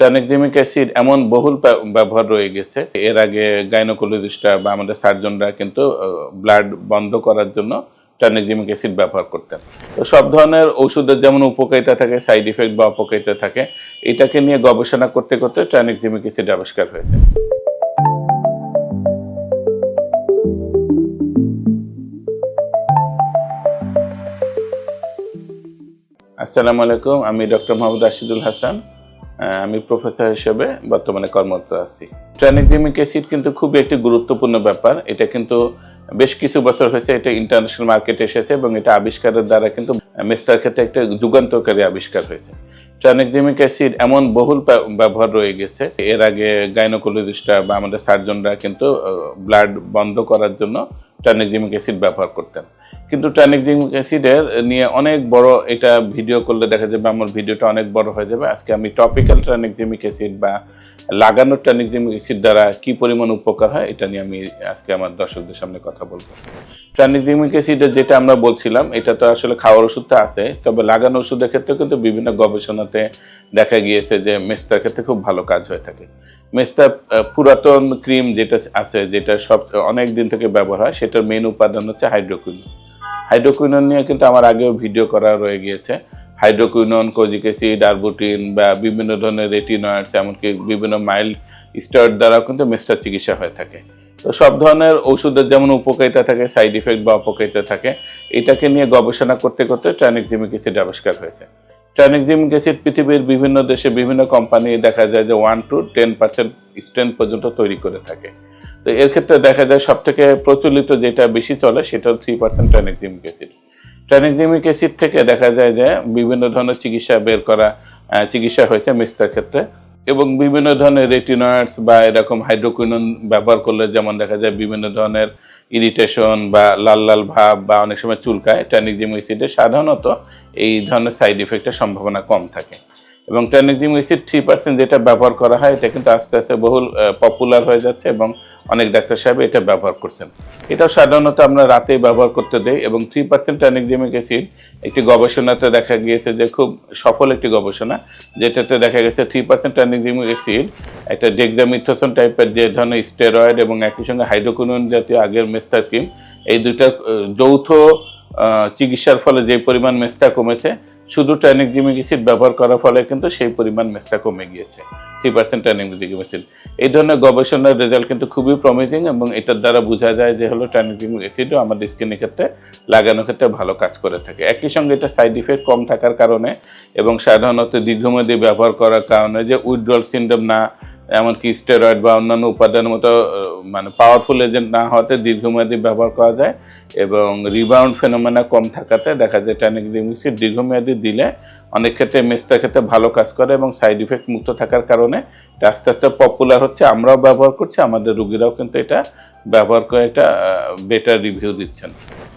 ট্রানেকজিমিক acid এমন বহুল ব্যবহার রয়ে গেছে। এর আগে গাইনোকোলজিস্টরা বা আমাদের সার্জনরা কিন্তু ব্লাড বন্ধ করার জন্য ট্রানেকজিমিক অ্যাসিড ব্যবহার করতেন। তো সব ধরনের ওষুধের যেমন উপকারিতা থাকে সাইড ইফেক্ট বা অপকারিতা থাকে, এটাকে নিয়ে গবেষণা করতে করতে ট্রানেকজিমিক অ্যাসিড আবিষ্কার হয়েছে। আসসালামু আলাইকুম, আমি ডক্টর মোহাম্মদ রাশিদুল হাসান। আমি প্রফেসর হিসেবে বর্তমানে কর্মরত আছি। ট্রানিকজিমিক অ্যাসিড কিন্তু খুবই একটি গুরুত্বপূর্ণ ব্যাপার। এটা কিন্তু বেশ কিছু বছর হয়েছে এটা ইন্টারন্যাশনাল মার্কেটে এসেছে এবং এটা আবিষ্কারের দ্বারা কিন্তু মেস্টার ক্ষেত্রে একটা যুগান্তকারী আবিষ্কার হয়েছে। ট্রানিকজিমিক অ্যাসিড এমন বহুল ব্যবহার রয়ে গেছে। এর আগে গাইনোকোলজিস্টরা বা আমাদের সার্জনরা কিন্তু ব্লাড বন্ধ করার জন্য ট্রানিকজিমিক অ্যাসিড ব্যবহার করতেন। কিন্তু ট্রানিকজিমিক অ্যাসিডের নিয়ে অনেক বড় এটা ভিডিও করলে দেখা যাবে আমার ভিডিওটা অনেক বড় হয়ে যাবে। আজকে আমি টপিক্যাল ট্রানিকজিমিক অ্যাসিড বা লাগানো ট্রানিকজিমিক অ্যাসিড দ্বারা কি পরিমাণ উপকার হয়, এটা নিয়ে আমি আজকে আমার দর্শকদের সামনে কথা বলব। ট্রানিকজিমিক অ্যাসিডের যেটা আমরা বলছিলাম, এটা তো আসলে খাওয়ার ওষুধটা আছে, তবে লাগানো ওষুধের ক্ষেত্রে কিন্তু বিভিন্ন গবেষণাতে দেখা গিয়েছে যে মেস্তার ক্ষেত্রে খুব ভালো কাজ হয়ে থাকে। মেস্তা পুরাতন ক্রিম যেটা আছে, যেটা সব, অনেক দিন থেকে ব্যবহার হয় সেটার মেন উপাদান হচ্ছে হাইড্রোকুইন হাইড্রোকুইনন নিয়ে কিন্তু আমার আগেও ভিডিও করা রয়ে গিয়েছে। হাইড্রোকুইনন কোজিক অ্যাসিড আরবুটিন বা বিভিন্ন ধরনের রেটিনয়েডস এমনকি বিভিন্ন মাইল্ড স্টার্ট দ্বারাও কিন্তু মেস্টার চিকিৎসা হয়ে থাকে। তো সব ধরনের ওষুধের যেমন উপকারিতা থাকে সাইড ইফেক্ট বা অপকারিতা থাকে, এটাকে নিয়ে গবেষণা করতে করতে ট্রানিকজিমিক অ্যাসিড আবিষ্কার হয়েছে। ট্রানিকজিমিক অ্যাসিড পৃথিবীর বিভিন্ন দেশে বিভিন্ন কোম্পানি দেখা যায় যে one two ten percent strength পর্যন্ত তৈরি করে থাকে। তো এর ক্ষেত্রে দেখা যায় সব থেকে প্রচলিত যেটা বেশি চলে সেটা three percent tranexamic acid tranexamic acid থেকে দেখা যায় যে বিভিন্ন ধরনের চিকিৎসা বের করা চিকিৎসা হয়েছে মিস্তার ক্ষেত্রে। এবং বিভিন্ন ধরনের রেটিনয়েডস বা এরকম হাইড্রোকুইনন ব্যবহার করলে যেমন দেখা যায় বিভিন্ন ধরনের ইরিটেশন বা লাল লাল ভাব বা অনেক সময় চুলকায় ট্যানিক অ্যাসিডে সাধারণত এই ধরনের সাইড ইফেক্টের সম্ভাবনা কম থাকে। এবং ট্রানিকজিমিক অ্যাসিড থ্রি পার্সেন্ট যেটা ব্যবহার করা হয় এটা কিন্তু আস্তে আস্তে বহুল পপুলার হয়ে যাচ্ছে এবং অনেক ডাক্তার সাহেব এটা ব্যবহার করছেন। এটাও সাধারণত আমরা রাতেই ব্যবহার করতে দেই এবং থ্রি পার্সেন্ট ট্রানিকজিমিক অ্যাসিড একটি গবেষণাতে দেখা গিয়েছে যে খুব সফল একটি গবেষণা যেটাতে দেখা গেছে থ্রি পার্সেন্ট ট্রানিকজিমিক অ্যাসিড একটা ডেক্সামিথোসন টাইপের যে ধরনের স্টেরয়েড এবং একই সঙ্গে হাইড্রোকুইনন জাতীয় আগের মেস্তার ক্রিম এই আহ, যৌথ চিকিৎসার ফলে যে পরিমাণ মেস্তা কমেছে শুধু ট্রানিকজিমিক অ্যাসিড ব্যবহার করার ফলে কিন্তু সেই পরিমাণ মেসটা কমে গিয়েছে। থ্রি পার্সেন্ট ট্রানিকজিমিক অ্যাসিড এই ধরনের গবেষণার রেজাল্ট কিন্তু খুবই প্রমিজিং এবং এটার দ্বারা বোঝা যায় যে হলো ট্রানিকজিমিক অ্যাসিডও আমাদের স্কিনের ক্ষেত্রে, লাগানোর ক্ষেত্রে ভালো কাজ করে থাকে। একই সঙ্গে এটা সাইড ইফেক্ট কম থাকার কারণে এবং সাধারণত দীর্ঘমেয়াদী ব্যবহার করার কারণে যে উইথড্রল সিন্ড্রোম না এমনকি স্টেরয়েড বা অন্যান্য উপাদানের মতো মানে পাওয়ারফুল এজেন্ট না হওয়াতে দীর্ঘমেয়াদী ব্যবহার করা যায় এবং রিবাউন্ড ফেনোমেনা কম থাকাতে দেখা যায় ট্যানিকডিমিক্সিড দীর্ঘমেয়াদী দিলে অনেক ক্ষেত্রে মেস্তার ক্ষেত্রে ভালো কাজ করে এবং সাইড ইফেক্ট মুক্ত থাকার কারণে এটা আস্তে আস্তে পপুলার হচ্ছে, আমরাও ব্যবহার করছি, আমাদের রুগীরাও কিন্তু এটা ব্যবহার করে একটা বেটার রিভিউ দিচ্ছেন।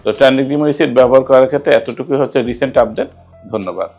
তো ট্যানিকডিমিক্সিড ব্যবহার করার ক্ষেত্রে এতটুকুই হচ্ছে রিসেন্ট আপডেট ধন্যবাদ।